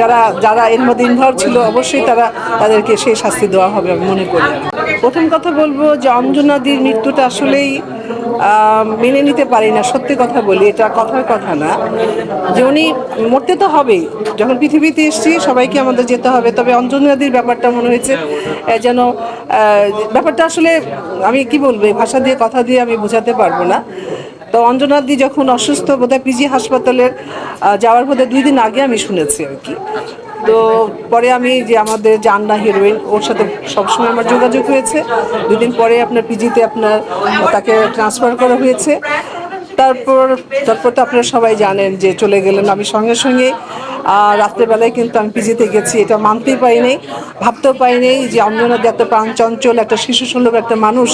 যারা যারা এর মধ্যে ইনভলভ ছিল, অবশ্যই তারা তাদেরকে সেই শাস্তি দেওয়া হবে আমি মনে করি। প্রথম কথা বলব যে অঞ্জনাদির মৃত্যুটা আসলেই মেনে নিতে পারি না, সত্যি কথা বলি, এটা কথার কথা না। যে উনি মরতে তো হবেই, যখন পৃথিবীতে এসছি সবাইকে আমাদের যেতে হবে, তবে অঞ্জনাদির ব্যাপারটা মনে হয়েছে যেন ব্যাপারটা আসলে আমি কি বলব ভাষা দিয়ে, কথা দিয়ে আমি বোঝাতে পারব না। তো অঞ্জনাদি যখন অসুস্থ বোধহয় পিজি হাসপাতালের যাওয়ার বোধহয় দুই দিন আগে আমি শুনেছি আর কি। তো পরে আমি যে আমাদের জান্না হিরোইন ওর সাথে সবসময় আমার যোগাযোগ হয়েছে। দুদিন পরে আপনার পিজিতে আপনার তাকে ট্রান্সফার করা হয়েছে। তারপর তারপর তো আপনারা সবাই জানেন যে চলে গেলেন আমি সঙ্গে সঙ্গে। আহ, রাত্রেবেলায় কিন্তু আমি পিজিতে গেছি এটা মানতেই পারিনি। ভাবতেও পারিনি যে অঞ্জনাদি এত প্রাণচঞ্চল একটা শিশু সুলভ একটা মানুষ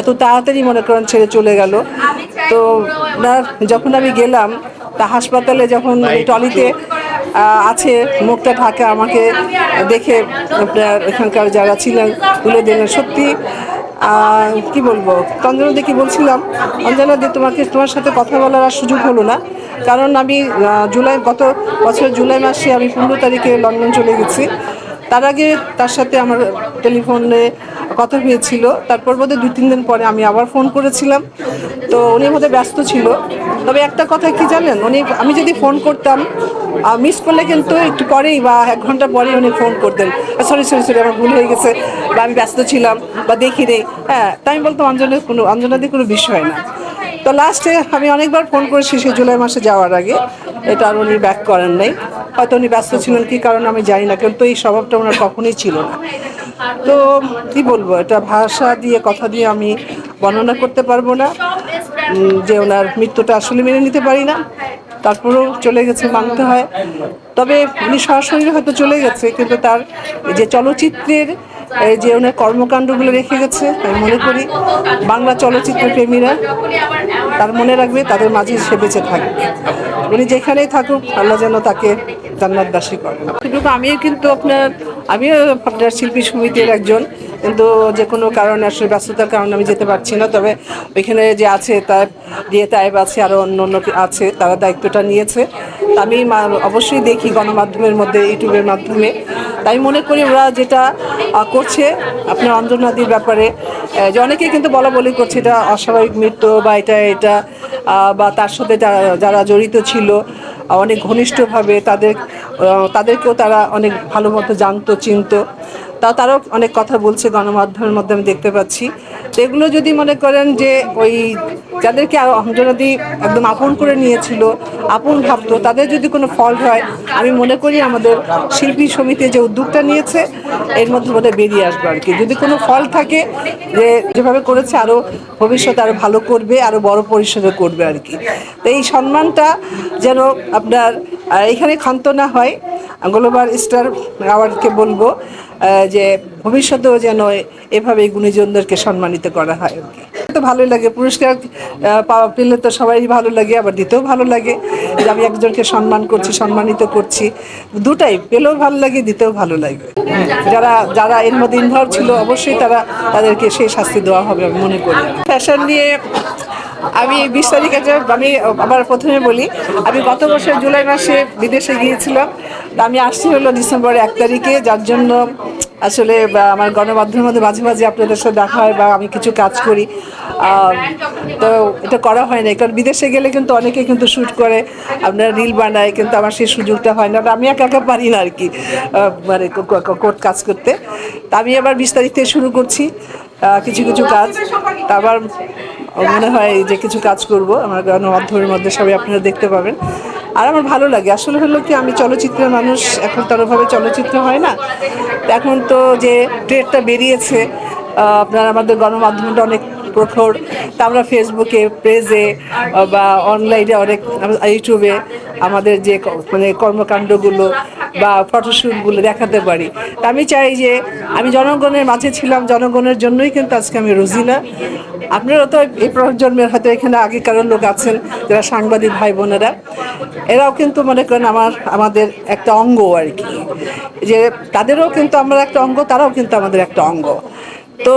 এত তাড়াতাড়ি মনে করেন ছেড়ে চলে গেল। তো যখন আমি গেলাম, তা হাসপাতালে যখন টলিতে আছে, মুখটা ঢাকা, আমাকে দেখে আপনার এখানকার যারা ছিলেন, তুলে দিলেন। সত্যি কি বলব অঞ্জনা দেখি বলছিলাম? অঞ্জনা দি তোমাকে, তোমার সাথে কথা বলার আর সুযোগ হলো না। কারণ আমি জুলাই, গত বছর জুলাই মাসে আমি পনেরো তারিখে লন্ডন চলে গেছি। তার আগে তার সাথে আমার টেলিফোনে কথা হয়েছিল। তারপর বোধহয় দুই, তিন দিন পরে আমি আবার ফোন করেছিলাম। তো উনি বোধহয় ব্যস্ত ছিল। তবে একটা কথা কি জানেন? উনি, আমি যদি ফোন করতাম মিস করলে কিন্তু একটু পরেই বা এক ঘণ্টা পরেই উনি ফোন করতেন। সরি সরি সরি আমার ভুল হয়ে গেছে বা আমি ব্যস্ত ছিলাম বা দেখি নেই। হ্যাঁ তাই আমি বলতাম অঞ্জনের কোনো অঞ্জনাদি কোনো বিষয় না। তো লাস্টে আমি অনেকবার ফোন করেছি সে জুলাই মাসে যাওয়ার আগে। এটা আর উনি ব্যাক করেন নাই। হয়তো উনি ব্যস্ত ছিলেন, কি কারণে আমি জানি না, কিন্তু এই স্বভাবটা ওনার কখনোই ছিল না। তো কি বলব, এটা ভাষা দিয়ে, কথা দিয়ে আমি বর্ণনা করতে পারব না যে ওনার মৃত্যুটা আসলে মেনে নিতে পারি না, তারপরেও চলে গেছে মানতে হয়। তবে উনি সরাসরি হয়তো চলে গেছে, কিন্তু তার যে চলচ্চিত্রের যে ওনার কর্মকাণ্ডগুলো রেখে গেছে, আমি মনে করি বাংলা চলচ্চিত্র প্রেমীরা তার মনে রাখবে, তাদের মাঝে সে বেঁচে থাকবে উনি যেখানেই থাকুক, আল্লাহ যেন তাকে জান্নাতবাসী করেন। কিন্তু আমিও কিন্তু আপনার, আমিও আপনার শিল্পী সমিতির একজন, কিন্তু যে কোনো কারণে আসলে ব্যস্ততার কারণে আমি যেতে পারছি না, তবে ওইখানে যে আছে তার, দিয়ে তাইব আছে আরও অন্য অন্য আছে, তারা দায়িত্বটা নিয়েছে। আমি অবশ্যই দেখি গণমাধ্যমের মধ্যে, ইউটিউবের মাধ্যমে। তাই মনে করি ওরা যেটা করছে, আপনার অঞ্জনাদির ব্যাপারে যে অনেকে কিন্তু বলা বলি করছে, এটা অস্বাভাবিক মৃত্যু বা এটা এটা বা তার সাথে যারা জড়িত ছিল অনেক ঘনিষ্ঠভাবে তাদের তাদেরকেও তারা অনেক ভালো মতো জানতো, চিনত। তা, তারাও অনেক কথা বলছে গণমাধ্যমের মাধ্যমে দেখতে পাচ্ছি। তো এগুলো যদি মনে করেন যে ওই যাদেরকে অঞ্জনাদি একদম আপন করে নিয়েছিল, আপন ভাবতো, তাদের যদি কোনো ফল্ট হয়, আমি মনে করি আমাদের শিল্পী সমিতি যে উদ্যোগটা নিয়েছে, এর মধ্যে বোধহয় বেরিয়ে আসবে আর কি। যদি কোনো ফল থাকে যে যেভাবে করেছে আরও ভবিষ্যতে আরও ভালো করবে আরও বড় পরিসরে করবে আর কি। তো এই সম্মানটা যেন আপনার এখানে ক্ষান্ত না হয় গ্লোবাল স্টার অ্যাওয়ার্ডকে বলব। যে ভবিষ্যতেও যেন এভাবে গুণীজনদেরকে সম্মানিত করা হয় আর কি। তো ভালোই লাগে, পুরস্কার পাওয়া পেলে তো সবাই ভালো লাগে, আবার দিতেও ভালো লাগে যে আমি একজনকে সম্মান করছি, সম্মানিত করছি। দুটাই, পেলেও ভালো লাগে, দিতেও ভালো লাগে। যারা যারা এর মধ্যে ইনভলভ ছিল, অবশ্যই তারা তাদেরকে সেই শাস্তি দেওয়া হবে আমি মনে করি। ফ্যাশন নিয়ে আমি বিশ তারিখে যে আমি, আবার প্রথমে বলি, আমি গত বছর জুলাই মাসে বিদেশে গিয়েছিলাম। আমি আসছি হলো ডিসেম্বরের এক তারিখে, যার জন্য আসলে আমার গণমাধ্যমের মধ্যে মাঝে মাঝে আপনাদের সাথে দেখা হয় বা আমি কিছু কাজ করি। তো এটা করা হয় না কারণ বিদেশে গেলে কিন্তু অনেকে কিন্তু শ্যুট করে, আপনারা রিল বানায়, কিন্তু আমার সেই সুযোগটা হয় না। আমি একা একা পারি না আর কি মানে কোর্ট কাজ করতে। তা আমি আবার বিশ তারিখ থেকে শুরু করছি কিছু কিছু কাজ। তা আবার মনে হয় যে কিছু কাজ করব। আমার গণমাধ্যমের মধ্যে সবাই আপনারা দেখতে পাবেন। আর আমার ভালো লাগে। আসলে হলো কি, আমি চলচ্চিত্রের মানুষ, এখন তো আরোভাবে চলচ্চিত্র হয় না। এখন তো যে ট্রেডটা বেরিয়েছে আপনার আমাদের গণমাধ্যমটা অনেক প্রখর। তা আমরা ফেসবুকে পেজে বা অনলাইনে অনেক ইউটিউবে আমাদের যে মানে কর্মকাণ্ডগুলো বা ফটোশ্যুটগুলো দেখাতে পারি। তা আমি চাই যে আমি জনগণের মাঝে ছিলাম, জনগণের জন্যই কিন্তু আজকে আমি রোজিনা। আপনারা তো এই প্রজন্মের হয়তো এখানে আগেকার লোক আছেন, যারা সাংবাদিক ভাই বোনেরা। এরাও কিন্তু মনে করেন আমার, আমাদের একটা অঙ্গ আর কি। যে তাদেরও কিন্তু আমরা একটা অঙ্গ, তারাও কিন্তু আমাদের একটা অঙ্গ। তো